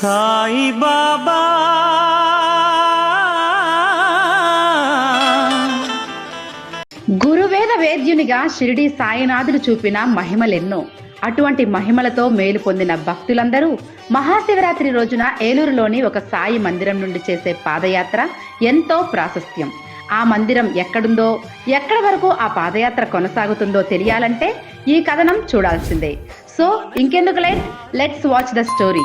సాయి బాబా గురువేద వేద్యునిగా షిరిడి సాయినాథుడు చూపిన మహిమలెన్నో. అటువంటి మహిమలతో మేలు పొందిన భక్తులందరూ మహాశివరాత్రి రోజున ఏలూరులోని ఒక సాయి మందిరం నుండి చేసే పాదయాత్ర ఎంతో ప్రాశస్త్యం. ఆ మందిరం ఎక్కడుందో ఎక్కడ వరకు ఆ పాదయాత్ర కొనసాగుతుందో తెలియాలంటే ఈ కథనం చూడాల్సిందే. సో ఇంకెందుకు late? Let's watch the story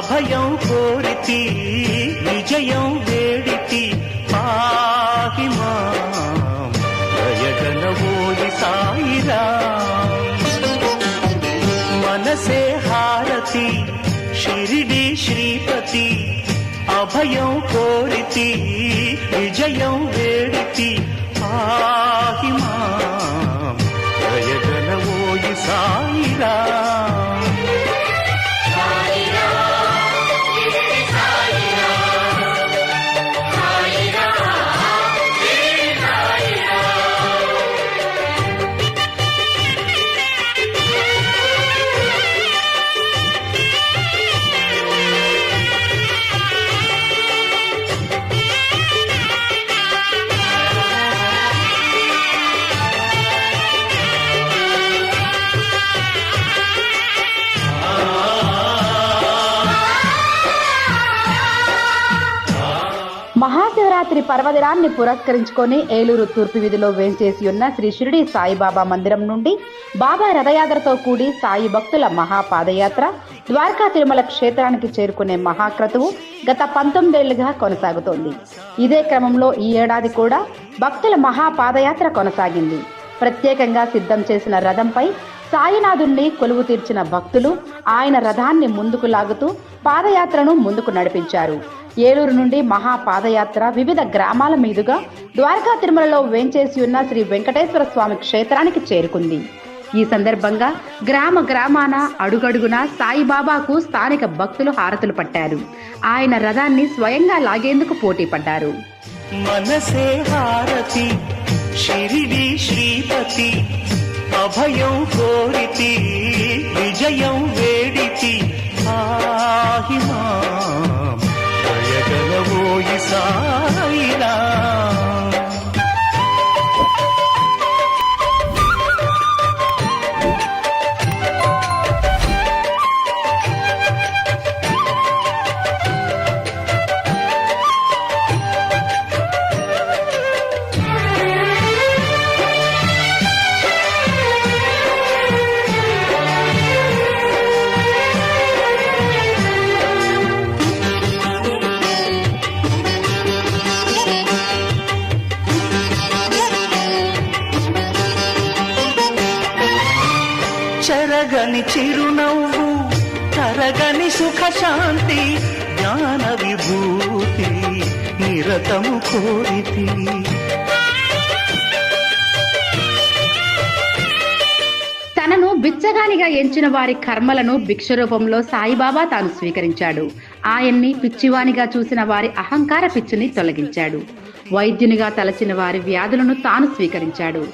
అభయం కోరితి విజయం వేడితి పాహి మాం. దయగలవోయి సాయిరా. మనసే హారతి షిరిడి శ్రీపతి. అభయం కోరితి విజయం వేడితి పాహి మాం. దయగలవోయి సాయిరా. పర్వదినాన్ని పురస్కరించుకొని ఏలూరు తూర్పు విధిలో వేంచేసి ఉన్న శ్రీ షిరిడి సాయిబాబా మందిరం నుండి బాబా రథయాత్రతో కూడి సాయి భక్తుల మహాపాదయాత్ర ద్వారకా తిరుమల క్షేత్రానికి చేరుకునే మహాక్రతువు గత పంతొమ్మిదేళ్ళుగా కొనసాగుతోంది. ఇదే క్రమంలో ఈ ఏడాది కూడా భక్తుల మహాపాదయాత్ర కొనసాగింది. ప్రత్యేకంగా సిద్ధం చేసిన రథంపై సాయినాథుణ్ణి కొలువు తీర్చిన భక్తులు ఆయన రథాన్ని ముందుకు లాగుతూ పాదయాత్రను ముందుకు నడిపించారు. ఏలూరు నుండి మహా పాదయాత్ర వివిధ గ్రామాల మీదుగా ద్వారకా తిరుమలలో వేంచేసి ఉన్న శ్రీ వెంకటేశ్వర స్వామి క్షేత్రానికి చేరుకుంది. ఈ సందర్భంగా గ్రామ గ్రామాన అడుగడుగున సాయిబాబాకు స్థానిక భక్తులు హారతులు పట్టారు. ఆయన రథాన్ని స్వయంగా లాగేందుకు పోటీ పడ్డారు. మనసే హారతి షిరిడి శ్రీపతి అభయం కోరితి విజయం వేడితి. ఆహిమా దయగలవోయి సాయిరా. కోరితి. తనను బిచ్చగానిగా ఎంచిన వారి కర్మలను భిక్ష రూపంలో సాయిబాబా తాను స్వీకరించాడు. ఆయన్ని పిచ్చివానిగా చూసిన వారి అహంకార పిచ్చిని తొలగించాడు. వైద్యునిగా తలచిన వారి వ్యాధులను తాను స్వీకరించాడు.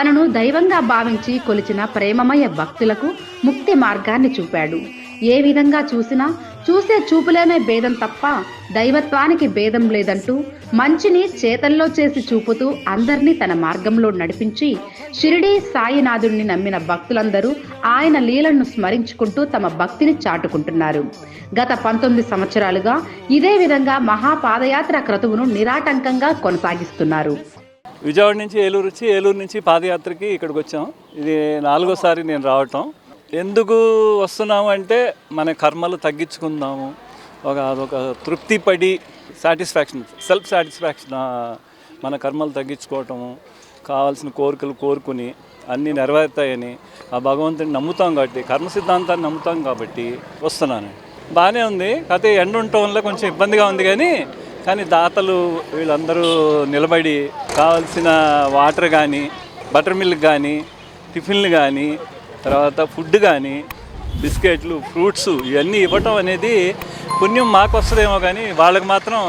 తనను దైవంగా భావించి కొలిచిన ప్రేమమయ భక్తులకు ముక్తి మార్గాన్ని చూపాడు. ఏ విధంగా చూసినా చూసే చూపులేనే భేదం తప్ప దైవత్వానికి భేదం లేదంటూ మంచిని చేతల్లో చేసి చూపుతూ అందరినీ తన మార్గంలో నడిపించి షిరిడీ సాయినాథుణ్ణి నమ్మిన భక్తులందరూ ఆయన లీలను స్మరించుకుంటూ తమ భక్తిని చాటుకుంటున్నారు. గత పంతొమ్మిది సంవత్సరాలుగా ఇదే విధంగా మహాపాదయాత్ర క్రతువును నిరాటంకంగా కొనసాగిస్తున్నారు. విజయవాడ నుంచి ఏలూరు వచ్చి ఏలూరు నుంచి పాదయాత్రకి ఇక్కడికి వచ్చాం. ఇది నాలుగోసారి నేను రావటం. ఎందుకు వస్తున్నాము అంటే మన కర్మలు తగ్గించుకుందాము. ఒక అదొక తృప్తి పడి సాటిస్ఫాక్షన్ సెల్ఫ్ సాటిస్ఫాక్షన్ మన కర్మలు తగ్గించుకోవటము కావాల్సిన కోరికలు కోరుకుని అన్నీ నెరవేరుతాయని ఆ భగవంతుని నమ్ముతాం కాబట్టి కర్మ సిద్ధాంతాన్ని నమ్ముతాం కాబట్టి వస్తున్నాను. బాగానే ఉంది. కాకపోతే ఎండ ఉండటం వల్ల కొంచెం ఇబ్బందిగా ఉంది కానీ కానీ దాతలు వీళ్ళందరూ నిలబడి కావాల్సిన వాటర్ కానీ బటర్ మిల్క్ కానీ టిఫిన్లు కానీ తర్వాత ఫుడ్ కానీ బిస్కెట్లు ఫ్రూట్స్ ఇవన్నీ ఇవ్వటం అనేది పుణ్యం మాకు వస్తుందేమో కానీ వాళ్ళకి మాత్రం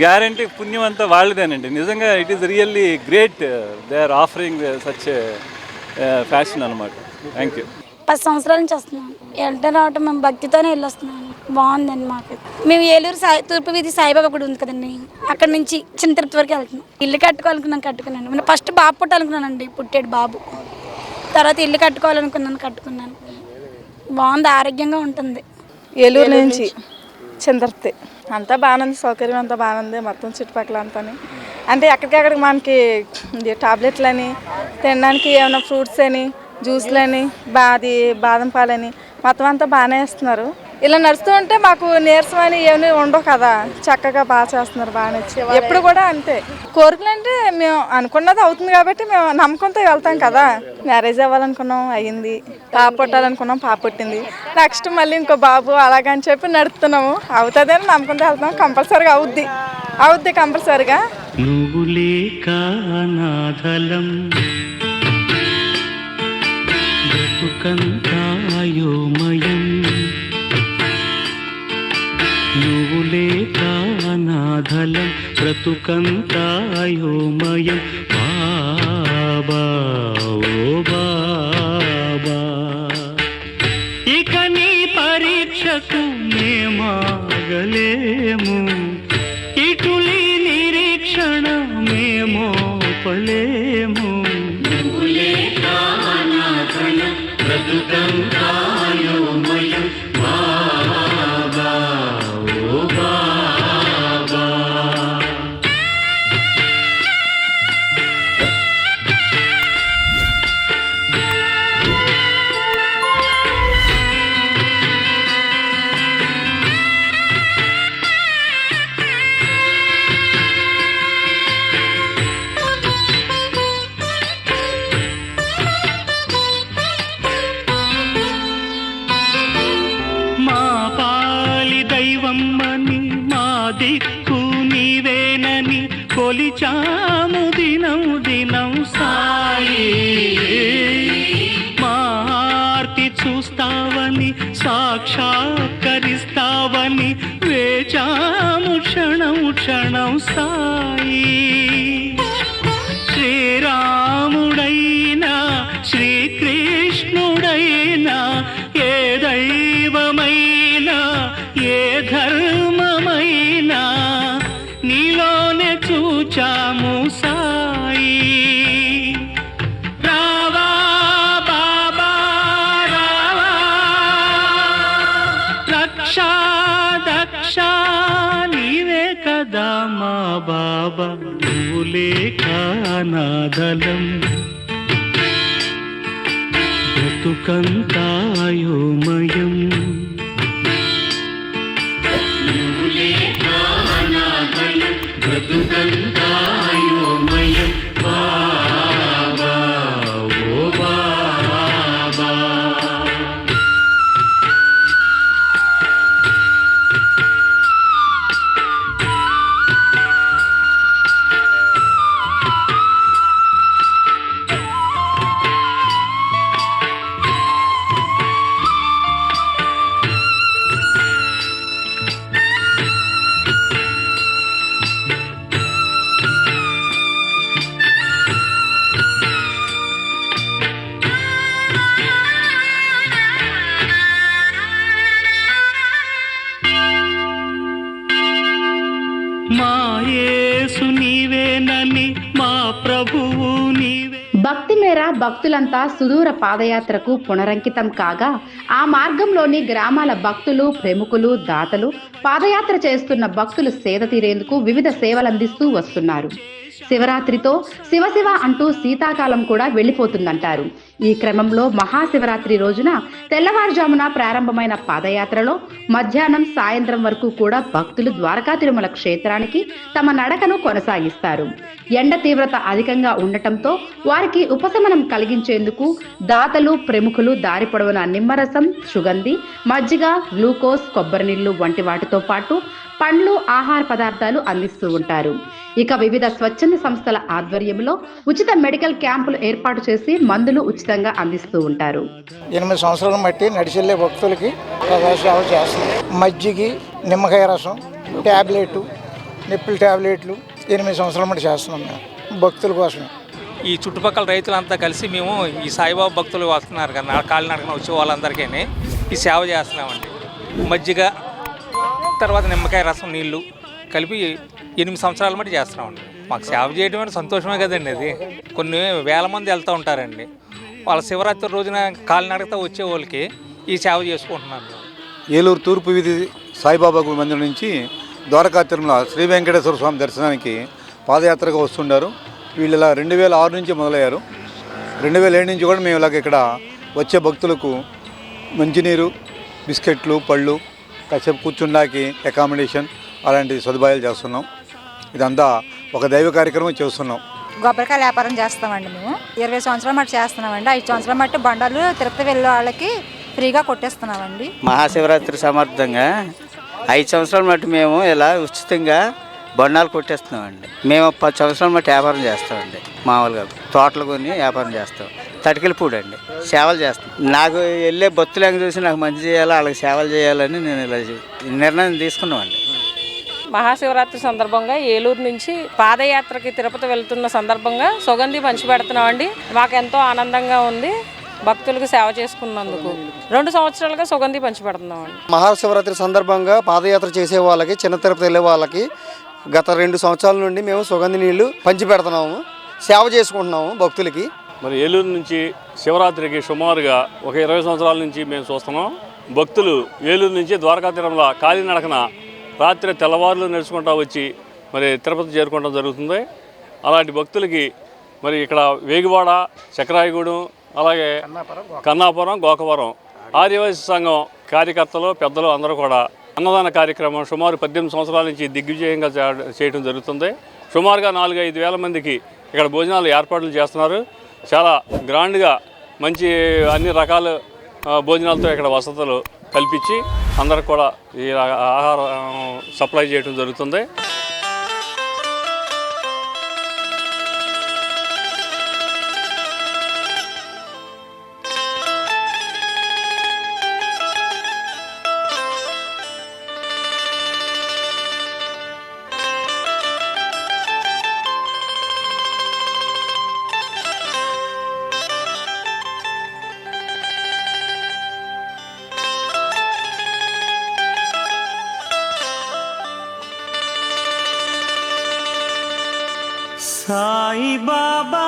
గ్యారంటీ పుణ్యం అంతా వాళ్ళదేనండి. నిజంగా it is really great they are offering such fashion అనమాట థ్యాంక్ యూ పది సంవత్సరాల నుంచి వస్తున్నాను వెళ్ళటం రావటం మేము భక్తితోనే వెళ్ళొస్తున్నాను బాగుందండి మాకు. మేము ఏలూరు సాయి తూర్పు వీధి సాయిబాబా గుడి ఉంది కదండి. అక్కడ నుంచి చిన్న తిరుపతి వరకు వెళ్తున్నాం. ఇల్లు కట్టుకోవాలనుకున్నాను కట్టుకున్నాను. ఫస్ట్ బాబు పుట్టాలనుకున్నానండి పుట్టాడు బాబు. తర్వాత ఇల్లు కట్టుకోవాలనుకున్నాను కట్టుకున్నాను. బాగుంది ఆరోగ్యంగా ఉంటుంది. ఏలూరు నుంచి చంద్రతి. అంతా బాగానే ఉంది సౌకర్యం అంతా బాగానే ఉంది మొత్తం చుట్టుపక్కల అంతా అంటే ఎక్కడికెక్కడికి మనకి టాబ్లెట్లు అని తినడానికి ఏమైనా ఫ్రూట్స్ అని జ్యూస్లు అని బాది బాదం పాలని మొత్తం అంతా బాగానే ఇస్తున్నారు ఇలా నడుస్తూ ఉంటే మాకు నీరసం అని ఏమీ ఉండవు కదా. చక్కగా బాగా చేస్తున్నారు బాగానే ఎప్పుడు కూడా అంతే. కోరికలు అంటే మేము అనుకున్నది అవుతుంది కాబట్టి మేము నమ్మకంతో వెళ్తాం కదా. మ్యారేజ్ అవ్వాలనుకున్నాం అయ్యింది. పాప పుట్టాలనుకున్నాం పాప పుట్టింది. నెక్స్ట్ మళ్ళీ ఇంకో బాబు అలాగని చెప్పి నడుపుతున్నాము. అవుతుందని నమ్మకంతో వెళ్తాం. కంపల్సరీగా అవుద్ది. అవుద్ది కంపల్సరీగా. నువ్వు లేక అనాథలం. బ్రతుకంతాయోమయం అనాథలం బ్రతుకంతాయోమయం. బాబా ఓ బాబా. ఇక నీ పరీక్షకు మేమాగలేము. ఇటులి నిరీక్షణ మేమోపలే ಕ್ಷಣಂ ಸಾ నువ్వు బ్రతుకంతాయోమయం. భక్తి భక్తులంతా సుదూర పాదయాత్రకు పునరంకితం కాగా ఆ మార్గంలోని గ్రామాల భక్తులు ప్రముఖులు దాతలు పాదయాత్ర చేస్తున్న భక్తులు సేద తీరేందుకు వివిధ సేవలు అందిస్తూ వస్తున్నారు. శివరాత్రితో శివశివ అంటూ శీతాకాలం కూడా వెళ్ళిపోతుందంటారు. ఈ క్రమంలో మహాశివరాత్రి రోజున తెల్లవారుజామున ప్రారంభమైన పాదయాత్రలో మధ్యాహ్నం సాయంత్రం వరకు కూడా భక్తులు ద్వారకా తిరుమల క్షేత్రానికి తమ నడకను కొనసాగిస్తారు. ఎండ తీవ్రత అధికంగా ఉండటంతో వారికి ఉపశమనం కలిగించేందుకు దాతలు ప్రముఖులు దారి పొడవున నిమ్మరసం సుగంధి మజ్జిగ గ్లూకోజ్ కొబ్బరి నీళ్ళు వంటి వాటితో పాటు పండ్లు ఆహార పదార్థాలు అందిస్తూ ఉంటారు. ఇక వివిధ స్వచ్ఛంద సంస్థల ఆధ్వర్యంలో ఉచిత మెడికల్ క్యాంపులు ఏర్పాటు చేసి మందులు ఉచితంగా అందిస్తూ ఉంటారు. ఎనిమిది సంవత్సరాలను బట్టి నడిచెళ్ళే భక్తులకి ప్రసాద సేవ చేస్తున్నాం. మజ్జిగి నిమ్మకాయ రసం ట్యాబ్లెట్ నిప్పుల ట్యాబ్లెట్లు ఎనిమిది సంవత్సరాల బట్టి చేస్తున్నాం మేము భక్తుల కోసమే. ఈ చుట్టుపక్కల రైతులంతా కలిసి మేము ఈ సాయిబాబా భక్తులు వస్తున్నారు కదా కాలినడకన వచ్చే వాళ్ళందరికీ ఈ సేవ చేస్తున్నామండి. మజ్జిగ తర్వాత నిమ్మకాయ రసం నీళ్ళు కలిపి ఎనిమిది సంవత్సరాల మట్టి చేస్తున్నామండి. మాకు సేవ చేయడం అంటే సంతోషమే కదండి అది. కొన్ని వేల మంది వెళ్తూ ఉంటారండి. వాళ్ళ శివరాత్రి రోజున కాలినడకతో వచ్చే వాళ్ళకి ఈ సేవ చేసుకుంటున్నాను ఏలూరు తూర్పు వీధి సాయిబాబా గుడి మందిరం నుంచి ద్వారకా తిరుమల శ్రీ వెంకటేశ్వర స్వామి దర్శనానికి పాదయాత్రగా వస్తుండారు. వీళ్ళు ఇలా రెండు వేల ఆరు నుంచి మొదలయ్యారు. రెండు వేల ఏడు నుంచి కూడా మేము ఇలాగ ఇక్కడ వచ్చే భక్తులకు మంచినీరు బిస్కెట్లు పళ్ళు కాసేపు కూర్చుండాకి అకామిడేషన్ అలాంటి సదుపాయాలు చేస్తున్నాం. ఇదంతా ఒక దైవ కార్యక్రమం చేస్తున్నాం. కొబ్బరికాయ వ్యాపారం చేస్తామండి మేము. ఇరవై సంవత్సరాల మట్టి చేస్తున్నామండి. ఐదు సంవత్సరాల మట్టి బండలు తిరుపతి వెళ్ళే వాళ్ళకి ఫ్రీగా కొట్టేస్తున్నామండి. మహాశివరాత్రి సమర్థంగా ఐదు సంవత్సరాల మట్టి మేము ఇలా ఉచితంగా బండాలు కొట్టేస్తున్నామండి. మేము పది సంవత్సరాల మట్టి వ్యాపారం చేస్తామండి. మామూలుగా తోటలు కొని వ్యాపారం చేస్తాం. తటికల అండి సేవలు చేస్తాం. నాకు వెళ్ళే భక్తులు చూసి నాకు మంచి చేయాలి? వాళ్ళకి సేవలు చేయాలని నేను ఇలా నిర్ణయం తీసుకున్నామండి. మహాశివరాత్రి సందర్భంగా ఏలూరు నుంచి పాదయాత్రకి తిరుపతి వెళ్తున్న సందర్భంగా సుగంధి పంచిపెడుతున్నామండి మాకు ఎంతో ఆనందంగా ఉంది. భక్తులకు సేవ చేసుకున్నందుకు. రెండు సంవత్సరాలుగా సుగంధి పంచిపెడుతున్నామండి మహాశివరాత్రి సందర్భంగా పాదయాత్ర చేసే వాళ్ళకి చిన్న తిరుపతి వెళ్ళే వాళ్ళకి గత రెండు సంవత్సరాల నుండి మేము సుగంధి నీళ్ళు పంచి పెడుతున్నాము. సేవ చేసుకుంటున్నాము భక్తులకి. మరి ఏలూరు నుంచి శివరాత్రికి సుమారుగా ఒక ఇరవై సంవత్సరాల నుంచి మేము చూస్తున్నాం. భక్తులు ఏలూరు నుంచి ద్వారకా తిరుమల కాలినడకన రాత్రి తెల్లవారులు నడుచుకుంటూ వచ్చి మరి తిరుపతి చేరుకోవడం జరుగుతుంది. అలాంటి భక్తులకి మరి ఇక్కడ వేగివాడ చక్రాయగూడెం అలాగే కన్నాపురం గోకవరం ఆదివాసీ సంఘం కార్యకర్తలు పెద్దలు అందరూ కూడా అన్నదాన కార్యక్రమం సుమారు పద్దెనిమిది సంవత్సరాల నుంచి దిగ్విజయంగా చేయడం జరుగుతుంది. సుమారుగా నాలుగు ఐదు వేల మందికి ఇక్కడ భోజనాలు ఏర్పాట్లు చేస్తున్నారు. చాలా గ్రాండ్గా మంచి అన్ని రకాల భోజనాలతో ఇక్కడ వసతులు కల్పించి అందరికి కూడా ఈ ఆహారం సప్లై చేయడం జరుగుతుంది. సాయి బాబా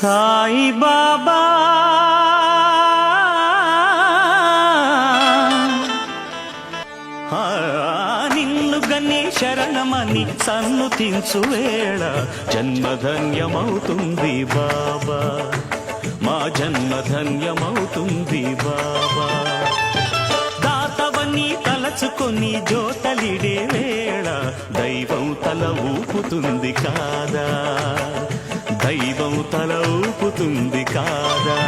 సాయి బాబా ఆ, నిన్ను గని శరణమని సన్నుతించు వేళ జన్మధన్యమవుతుంది బాబా. మా జన్మధన్యమవుతుంది బాబా. దాతవని తలచుకొని జోతలిడే వేళ దైవం తల ఊపుతుంది కాదా. దైవం తల ఊపుతుంది కాదా?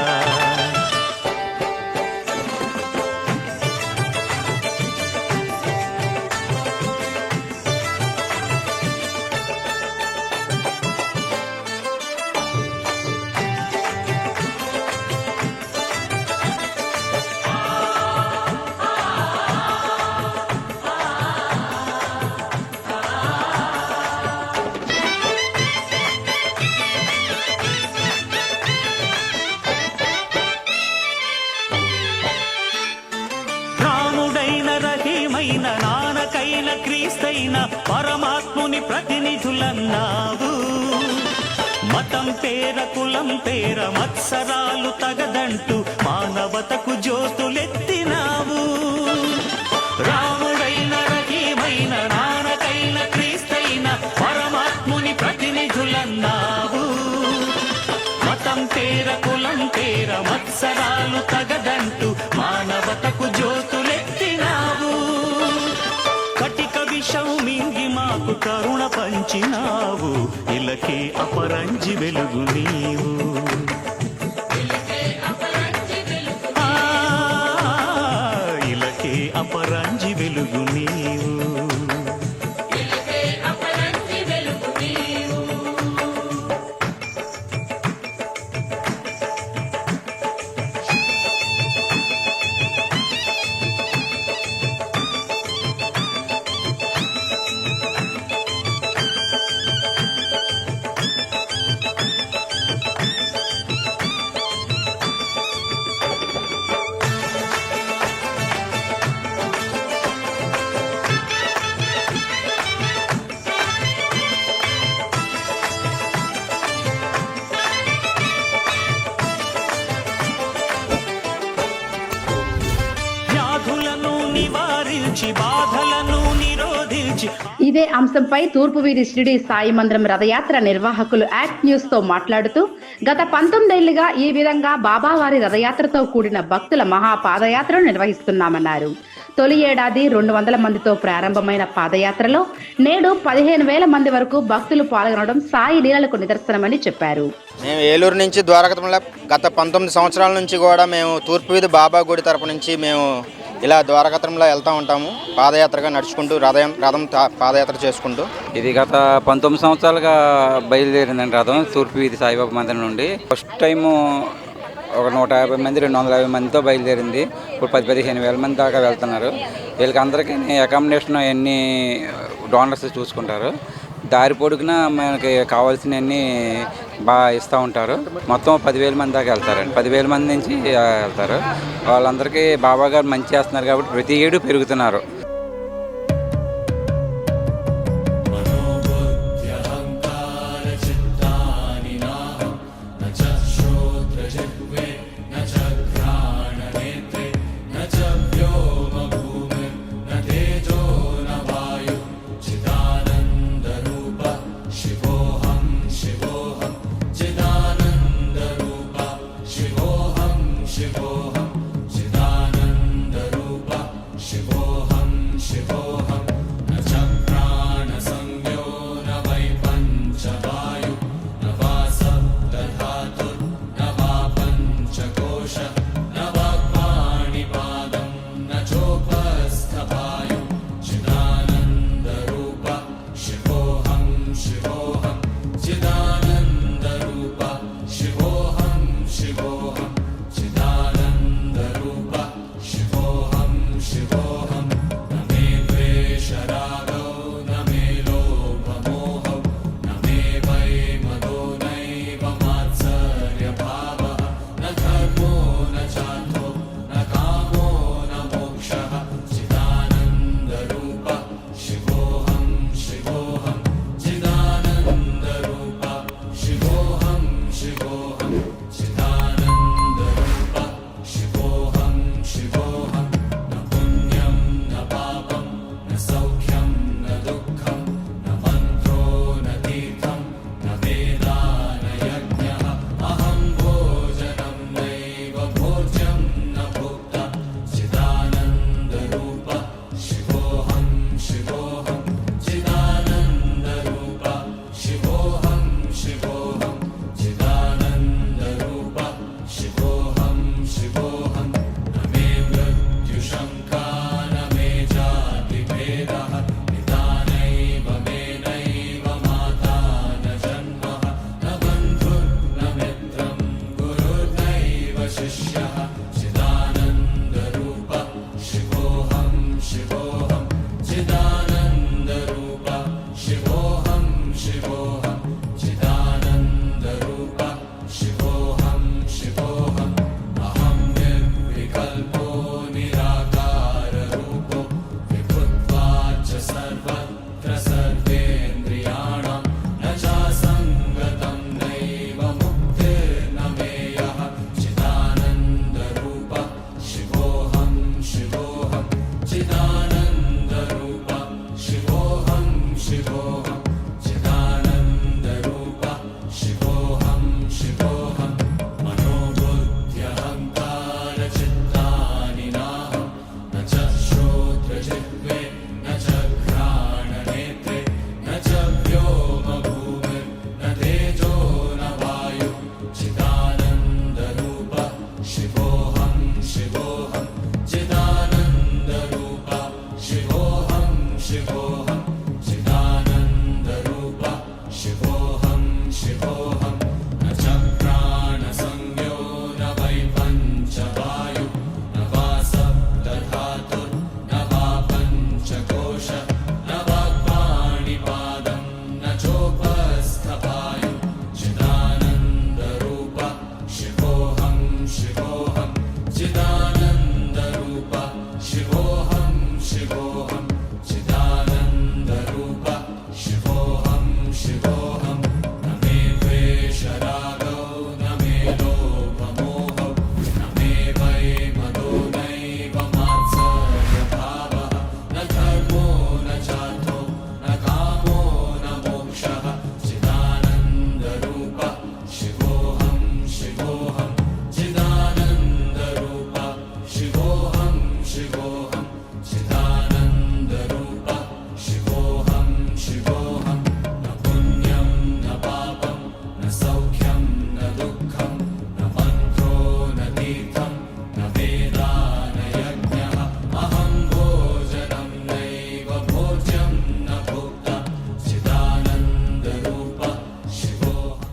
ప్రతినిధులన్నావు మతం తేర కులం తేర మత్సరాలు తగదంటూ మానవతకు జ్యోతులెత్తినావు. కటిక విషం మింగి మాకు కరుణ పంచినావు. ఇలకే అపరంజి వెలుగు నీవు. అంశంపై తూర్పువీధి షిరిడి సాయి మందిరం రథయాత్ర నిర్వాహకులు యాక్ట్ న్యూస్తో మాట్లాడుతూ గత పంతొమ్మిదేళ్ళుగా ఈ విధంగా బాబావారి రథయాత్రతో కూడిన భక్తుల మహా పాదయాత్రను నిర్వహిస్తున్నామన్నారు. తొలి ఏడాది రెండు వందల మందితో ప్రారంభమైన పాదయాత్రలో నేడు పదిహేను వేల మంది వరకు భక్తులు పాల్గొనడం సాయి లీలలకు నిదర్శనమని చెప్పారు. మేము ఏలూరు నుంచి ద్వారకతంలో గత పంతొమ్మిది సంవత్సరాల నుంచి కూడా మేము తూర్పు వీధి బాబా గుడి తరపు నుంచి మేము ఇలా ద్వారకత్రంలో వెళ్తూ ఉంటాము. పాదయాత్రగా నడుచుకుంటూ రథం రథం తా- పాదయాత్ర చేసుకుంటూ. ఇది గత పంతొమ్మిది సంవత్సరాలుగా బయలుదేరిందండి రథం తూర్పు వీధి సాయిబాబా మందిరం నుండి. ఫస్ట్ టైము ఒక నూట యాభై మంది రెండు వందల యాభై మందితో బయలుదేరింది. ఇప్పుడు పది పదిహేను వేల మంది దాకా వెళ్తున్నారు. వీళ్ళకి అందరికీ అకామిడేషన్ అన్ని డోనర్స్ చూసుకుంటారు. దారి పొడుగున మనకి కావాల్సినవన్నీ బాగా ఇస్తూ ఉంటారు. మొత్తం పదివేల మంది దాకా వెళ్తారండి. పదివేల మంది నుంచి వెళ్తారు. వాళ్ళందరికీ బాబా గారు మంచి చేస్తున్నారు కాబట్టి ప్రతి ఏడు పెరుగుతున్నారు. Anita. 是否？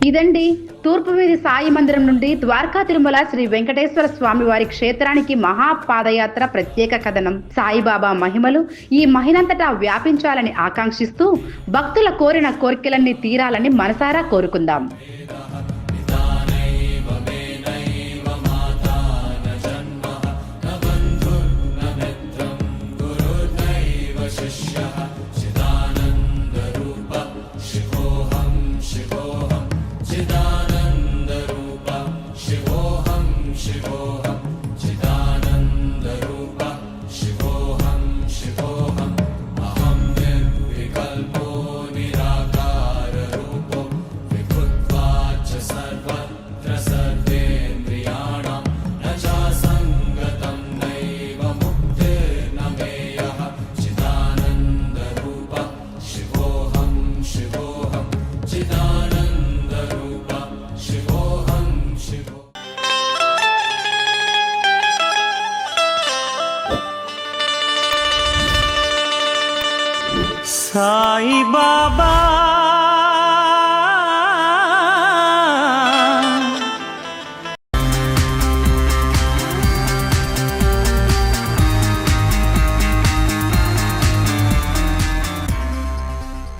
ఇదండి తూర్పు వీధి సాయి మందిరం నుండి ద్వారకా తిరుమల శ్రీ వెంకటేశ్వర స్వామి వారి క్షేత్రానికి మహాపాదయాత్ర ప్రత్యేక కథనం. సాయిబాబా మహిమలు ఈ మహినంతటా వ్యాపించాలని ఆకాంక్షిస్తూ భక్తుల కోరిన కోరికలన్నీ తీరాలని మనసారా కోరుకుందాం.